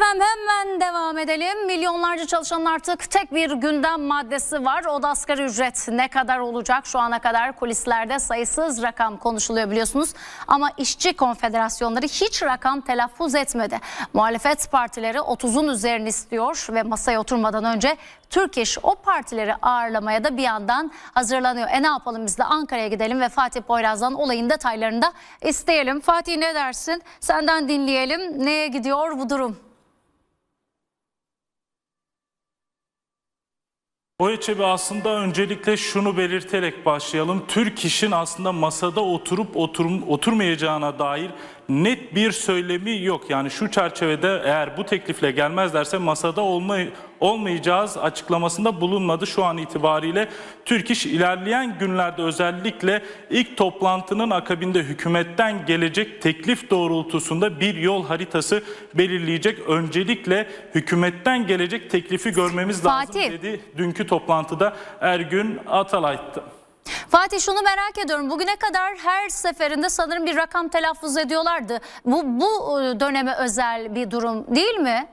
Efendim hemen devam edelim. Milyonlarca çalışanın artık tek bir gündem maddesi var. O da asgari ücret ne kadar olacak? Şu ana kadar kulislerde sayısız rakam konuşuluyor biliyorsunuz. Ama işçi konfederasyonları hiç rakam telaffuz etmedi. Muhalefet partileri 30'un üzerini istiyor ve masaya oturmadan önce Türk İş o partileri ağırlamaya da bir yandan hazırlanıyor. E ne yapalım biz de Ankara'ya gidelim ve Fatih Poyraz'dan olayın detaylarını da isteyelim. Fatih ne dersin? Senden dinleyelim. Neye gidiyor bu durum? O aslında öncelikle şunu belirterek başlayalım. Türk işin aslında masada oturup oturum, oturmayacağına dair net bir söylemi yok. Yani şu çerçevede eğer bu teklifle gelmezlerse masada olma, olmayacağız açıklamasında bulunmadı şu an itibariyle. Türk iş ilerleyen günlerde özellikle ilk toplantının akabinde hükümetten gelecek teklif doğrultusunda bir yol haritası belirleyecek. Öncelikle hükümetten gelecek teklifi görmemiz lazım Fatih. dedi dünkü toplantıda Ergün Atalay. Fatih şunu merak ediyorum. Bugüne kadar her seferinde sanırım bir rakam telaffuz ediyorlardı. Bu bu e, döneme özel bir durum değil mi?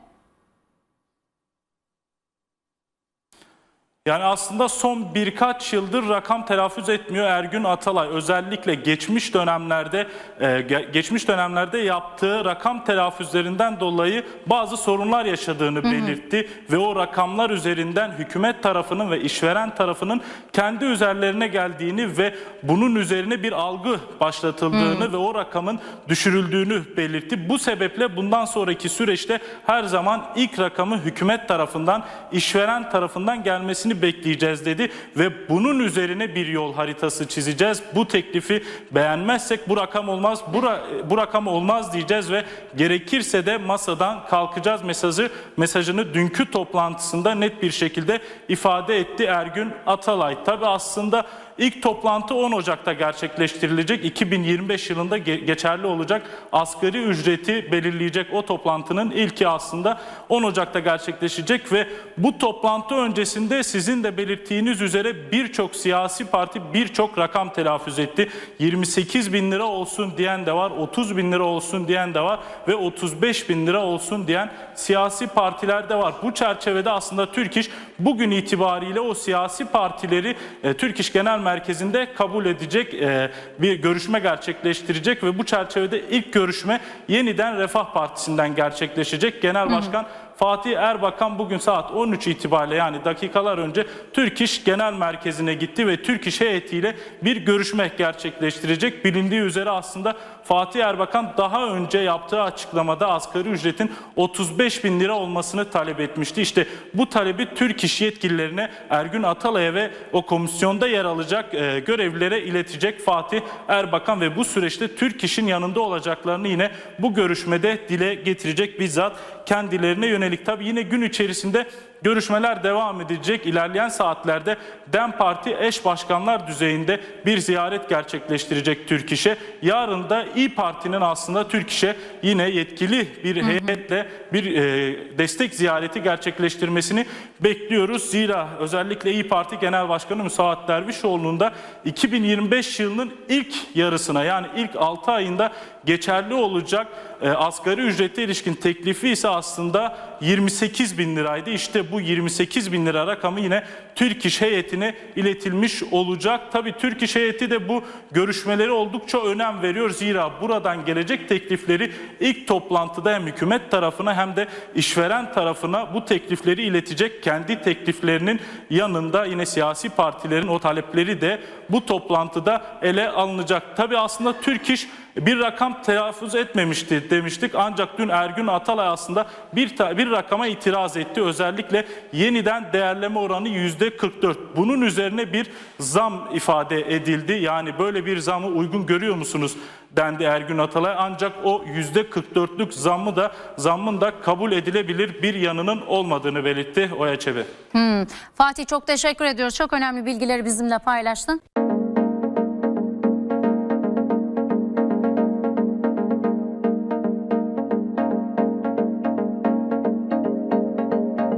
Yani aslında son birkaç yıldır rakam telaffuz etmiyor Ergün Atalay. Özellikle geçmiş dönemlerde e, ge- geçmiş dönemlerde yaptığı rakam telaffuzlerinden dolayı bazı sorunlar yaşadığını belirtti ve o rakamlar üzerinden hükümet tarafının ve işveren tarafının kendi üzerlerine geldiğini ve bunun üzerine bir algı başlatıldığını ve o rakamın düşürüldüğünü belirtti. Bu sebeple bundan sonraki süreçte her zaman ilk rakamı hükümet tarafından, işveren tarafından gelmesini bekleyeceğiz dedi ve bunun üzerine bir yol haritası çizeceğiz. Bu teklifi beğenmezsek bu rakam olmaz, bu, ra- bu rakam olmaz diyeceğiz ve gerekirse de masadan kalkacağız mesajı mesajını dünkü toplantısında net bir şekilde ifade etti Ergün Atalay. Tabi aslında İlk toplantı 10 Ocak'ta gerçekleştirilecek. 2025 yılında ge- geçerli olacak asgari ücreti belirleyecek o toplantının ilki aslında 10 Ocak'ta gerçekleşecek ve bu toplantı öncesinde sizin de belirttiğiniz üzere birçok siyasi parti birçok rakam telaffuz etti. 28 bin lira olsun diyen de var, 30 bin lira olsun diyen de var ve 35 bin lira olsun diyen siyasi partiler de var. Bu çerçevede aslında Türk İş bugün itibariyle o siyasi partileri e, Türk İş Genel Merkezi'nde kabul edecek e, bir görüşme gerçekleştirecek ve bu çerçevede ilk görüşme yeniden Refah Partisi'nden gerçekleşecek. Genel Başkan Fatih Erbakan bugün saat 13 itibariyle yani dakikalar önce Türk İş Genel Merkezi'ne gitti ve Türk İş heyetiyle bir görüşme gerçekleştirecek. Bilindiği üzere aslında Fatih Erbakan daha önce yaptığı açıklamada asgari ücretin 35 bin lira olmasını talep etmişti. İşte bu talebi Türk İş yetkililerine Ergün Atalay'a ve o komisyonda yer alacak e, görevlilere iletecek Fatih Erbakan ve bu süreçte Türk İş'in yanında olacaklarını yine bu görüşmede dile getirecek bizzat kendilerine yönelik. Tabi yine gün içerisinde görüşmeler devam edecek. İlerleyen saatlerde DEM Parti eş başkanlar düzeyinde bir ziyaret gerçekleştirecek Türk İş'e. Yarın da İyi Parti'nin aslında Türk İş'e yine yetkili bir heyetle bir e, destek ziyareti gerçekleştirmesini bekliyoruz. Zira özellikle İyi Parti Genel Başkanı Müsaat Dervişoğlu'nun da 2025 yılının ilk yarısına yani ilk 6 ayında geçerli olacak e, asgari ücrete ilişkin teklifi ise aslında 28 bin liraydı. İşte bu 28 bin lira rakamı yine Türk İş heyetine iletilmiş olacak. Tabii Türk İş heyeti de bu görüşmeleri oldukça önem veriyor. Zira buradan gelecek teklifleri ilk toplantıda hem hükümet tarafına hem de işveren tarafına bu teklifleri iletecek. Kendi tekliflerinin yanında yine siyasi partilerin o talepleri de bu toplantıda ele alınacak. Tabii aslında Türk İş bir rakam telaffuz etmemişti demiştik ancak dün Ergün Atalay aslında bir, bir rakama itiraz etti. Özellikle yeniden değerleme oranı yüzde 44. Bunun üzerine bir zam ifade edildi. Yani böyle bir zamı uygun görüyor musunuz dendi Ergün Atalay. Ancak o yüzde 44'lük zammı da zammın da kabul edilebilir bir yanının olmadığını belirtti Oya Çebi. Fatih çok teşekkür ediyoruz. Çok önemli bilgileri bizimle paylaştın.